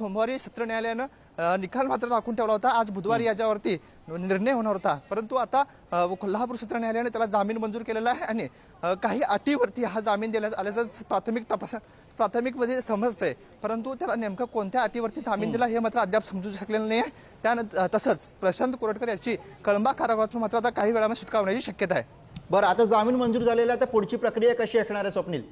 सोमवारी सत्र न्यायालयानं निकाल मात्र राखून ठेवला होता. आज बुधवारी याच्यावरती निर्णय होणार होता. परंतु आता कोल्हापूर सत्र न्यायालयाने त्याला जामीन मंजूर केलेला आहे आणि काही अटीवरती हा जामीन देण्यात आल्याचं प्राथमिक तपास प्राथमिकमध्ये समजतंय. परंतु त्याला नेमकं कोणत्या अटीवरती जामीन दिला हे मात्र अद्याप समजू शकलेलं नाही आहे. त्यानंतर तसंच प्रशांत कोरटकर याची कळंबा कारागृहातून मात्र आता काही वेळामध्ये सुटका होण्याची शक्यता आहे. बरं आता जामीन मंजूर झालेला आहे, तर पुढची प्रक्रिया कशी असणार आहे स्वप्नील?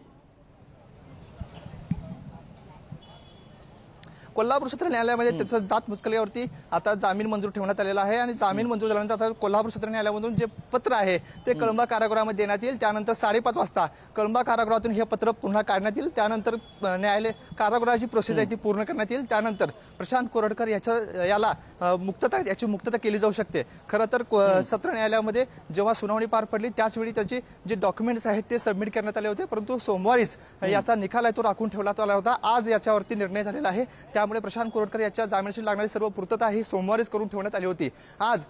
कोल्हापूर सत्र न्यायालयामध्ये त्याचं जात मुचकल्यावरती आता जामीन मंजूर ठेवण्यात आलेला आहे आणि जामीन मंजूर झाल्यानंतर आता कोल्हापूर सत्र न्यायालयामधून जे पत्र आहे ते कळंबा कारागृहामध्ये देण्यात येईल. त्यानंतर साडेपाच वाजता कळंबा कारागृहातून हे पत्र पुन्हा काढण्यात येईल. त्यानंतर न्यायालय कारागृहाची प्रोसेस आहे ती पूर्ण करण्यात येईल. त्यानंतर प्रशांत कोरडकर याच्या याला मुक्तता याची मुक्तता केली जाऊ शकते. खरं तर को- सत्र न्यायालयामध्ये जेव्हा सुनावणी पार पडली त्याचवेळी त्याचे जे डॉक्युमेंट्स आहेत ते सबमिट करण्यात आले होते. परंतु सोमवारीच याचा निकाल आहे तो राखून ठेवण्यात आला होता. आज याच्यावरती निर्णय झालेला आहे. त्यामुळे प्रशांत कोरटकर याच्या जामिनाची लागणारी सर्व पूर्तता ही सोमवारीच करून ठेवण्यात आली होती. आज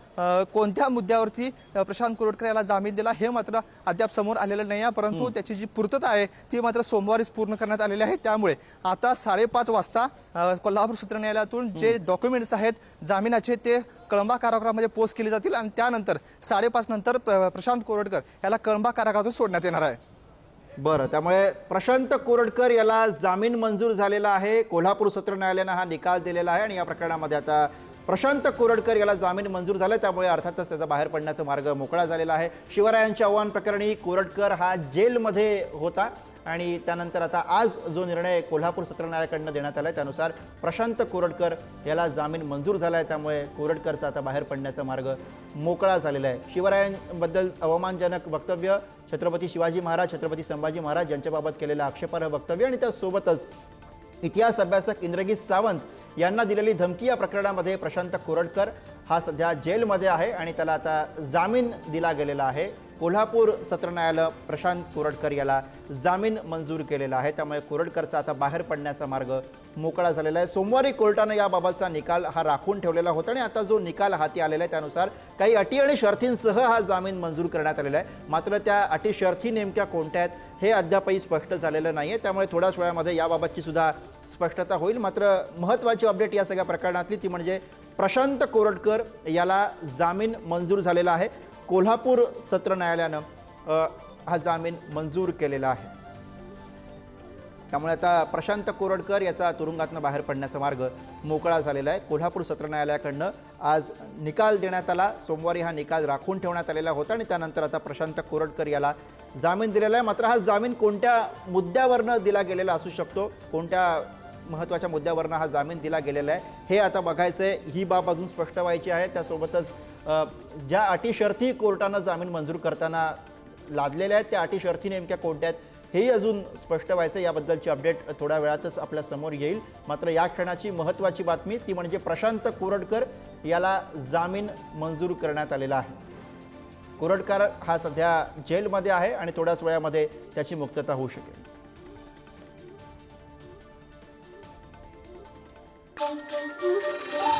कोणत्या मुद्द्यावरती प्रशांत कोरटकर याला जामीन दिला हे मात्र अद्याप समोर आलेलं नाही आहे. परंतु त्याची जी पूर्तता आहे ती मात्र सोमवारीच पूर्ण करण्यात आलेली आहे. त्यामुळे आता साडेपाच वाजता कोल्हापूर सत्र न्यायालयातून जे डॉक्युमेंट्स आहेत जामिनाचे ते कळंबा कारागृहामध्ये पोस्ट केले जातील आणि त्यानंतर साडेपाच नंतर प्र- प्रशांत कोरटकर याला कळंबा कारागृहातून सोडण्यात येणार आहे. बरं त्यामुळे प्रशांत कोरडकर याला जामीन मंजूर झालेला आहे. कोल्हापूर सत्र न्यायालयानं हा निकाल दिलेला आहे आणि या प्रकरणामध्ये आता प्रशांत कोरडकर याला जामीन मंजूर झाला त्यामुळे अर्थातच त्याचा बाहेर पडण्याचा मार्ग मोकळा झालेला आहे. शिवरायांच्या आव्हान प्रकरणी कोरडकर हा जेलमध्ये होता. आणि त्यानंतर आता आज जो निर्णय कोल्हापूर सत्र न्यायालयाकडनं देण्यात आला आहे त्यानुसार प्रशांत कोरडकर याला जामीन मंजूर झाला आहे त्यामुळे कोरडकरचा आता बाहेर पडण्याचा मार्ग मोकळा झालेला आहे. शिवरायांबद्दल अवमानजनक वक्तव्य छत्रपती शिवाजी महाराज छत्रपती संभाजी महाराज यांच्याबाबत केलेलं आक्षेपार्ह वक्तव्य आणि त्यासोबतच इतिहास अभ्यासक इंद्रजित सावंत यांना दिलेली धमकी या प्रकरणामध्ये प्रशांत कोरडकर हा सध्या जेलमध्ये आहे आणि त्याला आता जामीन दिला गेलेला आहे. कोल्हापूर सत्र न्यायालय प्रशांत कोरडकर याला जामीन मंजूर केलेला आहे. त्यामुळे कोरडकरचा आता बाहेर पडण्याचा मार्ग मोकळा झालेला आहे. सोमवारी कोर्टानं याबाबतचा निकाल हा राखून ठेवलेला होता आणि आता जो निकाल हाती आलेला आहे त्यानुसार काही अटी आणि शर्थींसह हा जामीन मंजूर करण्यात आलेला आहे. मात्र त्या अटी शर्थी नेमक्या कोणत्या आहेत हे अद्यापही स्पष्ट झालेलं नाही आहे त्यामुळे थोड्याच वेळामध्ये याबाबतची सुद्धा स्पष्टता होईल. मात्र महत्त्वाची अपडेट या सगळ्या प्रकरणातली ती म्हणजे प्रशांत कोरटकर याला जामीन मंजूर झालेला आहे. कोल्हापूर सत्र न्यायालयानं हा जामीन मंजूर केलेला आहे. त्यामुळे आता प्रशांत कोरडकर याचा तुरुंगातनं बाहेर पडण्याचा मार्ग मोकळा झालेला आहे. कोल्हापूर सत्र न्यायालयाकडनं आज निकाल देण्यात आला. सोमवारी हा निकाल राखून ठेवण्यात आलेला होता आणि त्यानंतर आता प्रशांत कोरडकर याला जामीन दिलेला आहे. मात्र हा जामीन कोणत्या मुद्द्यावरनं दिला गेलेला असू शकतो? कोणत्या महत्त्वाच्या मुद्द्यावरनं हा जामीन दिला गेलेला आहे. हे आता बघायचं आहे. ही बाब अजून स्पष्ट व्हायची आहे. त्यासोबतच ज्या अटी शर्थी कोर्टानं जामीन मंजूर करताना लादलेल्या आहेत त्या अटी शर्थी नेमक्या कोणत्या आहेत हेही अजून स्पष्ट व्हायचं याबद्दलची अपडेट थोड्या वेळातच आपल्यासमोर येईल. मात्र या क्षणाची महत्त्वाची बातमी ती म्हणजे प्रशांत कोरडकर याला जामीन मंजूर करण्यात आलेला आहे. कोरडकर हा सध्या जेलमध्ये आहे आणि थोड्याच वेळामध्ये त्याची मुक्तता होऊ शकेल. Thank you.